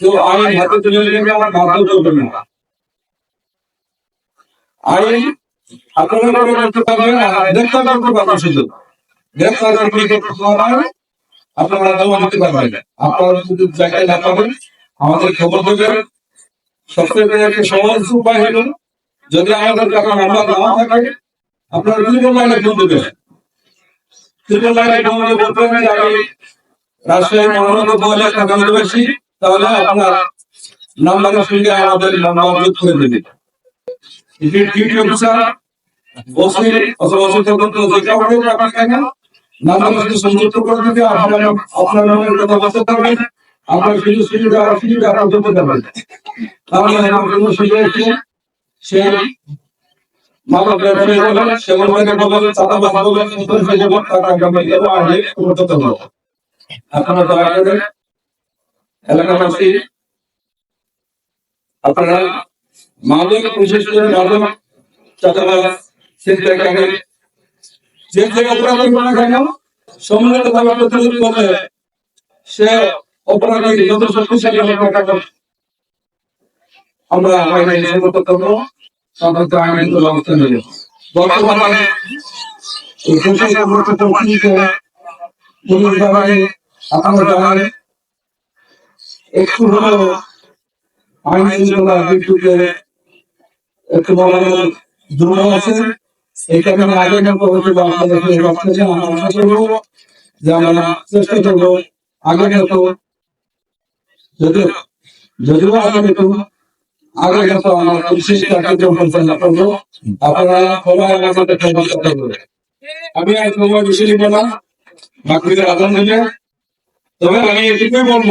তুলে আমার করে শুধু জমা আমাদের খবর দেবেন। সবচেয়ে একটা সহজ উপায় হলো, যদি আমাদের কাছে নাম্বার নাও থাকে, আপনারা ত্রিপল লাইনে ফোন দেবেন। ত্রিপল লাইনে ফোন আমি রাজশাহী মহানগর বলে টাকা বেশি তাহলে আপনার নাম্বারের সঙ্গে আমাদের নাম্বার যোগ করে দেবেন এটি ডিউটি অফিসার ওসি অথবা ওসি তদন্ত যেটা হবে আপনি নাম্বারের সাথে সংযুক্ত করে দিতে আপনার আপনার নামের কথা বলতে পারবেন আপনার সুবিধা পারবেন তাহলে ব্যবসায়ী বলেন বলেন করতে পারব আপনারা এলাকাবাসী আপনারা মাদক বিশেষ করে মাদক চাঁদাবাজ ছিনতাইকারী যে যে অপরাধ করে কেন সম্মিলিত ভাবে প্রতিরোধ করে সে অপরাধী যত শক্তিশালী আমরা আইন সম্মত করব সাধারণত আইন ব্যবস্থা নেব বর্তমানে এই দেশের একটু হলেও আইন একটু দুর্বল আছে এই কারণে আগে না করতে বা আপনাদেরকে রক্ষা আমরা আশা করব যে আমরা চেষ্টা করব আগে মতো যদিও যদিও আগে মতো আগে মতো আমার পুলিশের কার্যক্রম পরিচালনা করব আপনারা সবাই আমি আজ সময় বেশি না বাকিদের আদান দিলে তবে আমি এটুকুই বলব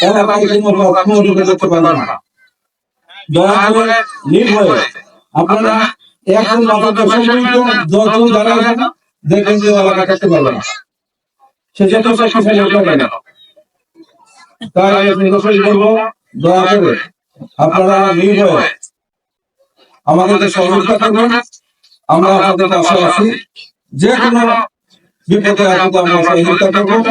ব্যবসায়ী এলাকায় কোনো যেতে পারবে না। দয়া করে নির্ভয়ে। আপনারা এখন মাদক ব্যবসায়ী যত দাঁড়ায় না দেখবেন যে কাটতে পারবে না। সে যত শক্তিশালী হোক না তাই আমি করব দয়া করে আপনারা নির্ভয়ে। আমাদেরকে সহযোগিতা করবেন আমরা আপনাদের পাশে আছি। যে কোনো বিপদে আমরা সহযোগিতা করব।